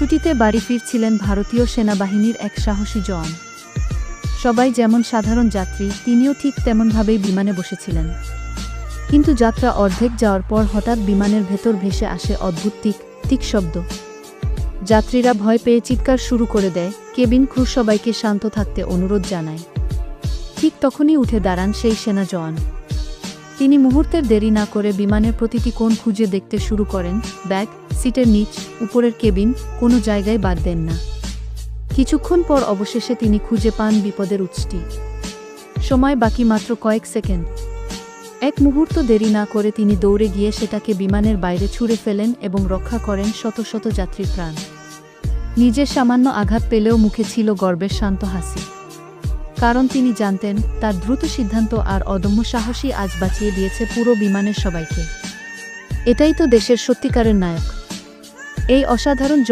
ছুটিতে বাড়ি ফিরছিলেন ভারতীয় সেনাবাহিনীর এক সাহসী জওয়ান। সবাই যেমন সাধারণ যাত্রী, তিনিও ঠিক তেমনভাবেই বিমানে বসেছিলেন। কিন্তু যাত্রা অর্ধেক যাওয়ার পর হঠাৎ বিমানের ভেতর ভেসে আসে অদ্ভুত টিক টিক শব্দ। যাত্রীরা ভয় পেয়ে চিৎকার শুরু করে দেয়। কেবিন ক্রু সবাইকে শান্ত থাকতে অনুরোধ জানায়। ঠিক তখনই উঠে দাঁড়ান সেই সেনা জওয়ান। তিনি মুহূর্তের দেরি না করে বিমানের প্রতিটি কোণ খুঁজে দেখতে শুরু করেন। ব্যাগ, সিটের নিচ, উপরের কেবিন, কোনো জায়গায় বাদ দেন না। কিছুক্ষণ পর অবশেষে তিনি খুঁজে পান বিপদের উৎসটি। সময় বাকি মাত্র কয়েক সেকেন্ড। এক মুহূর্ত দেরি না করে তিনি দৌড়ে গিয়ে সেটাকে বিমানের বাইরে ছুঁড়ে ফেলেন এবং রক্ষা করেন শত শত যাত্রীর প্রাণ। নিজের সামান্য আঘাত পেলেও মুখে ছিল গর্বের শান্ত হাসি। কারণ তিনি জানতেন, তার দ্রুত সিদ্ধান্ত আর অদম্য সাহসী আজ বাঁচিয়ে দিয়েছে পুরো বিমানের সবাইকে। এটাই তো দেশের সত্যিকারের নায়ক। এই অসাধারণ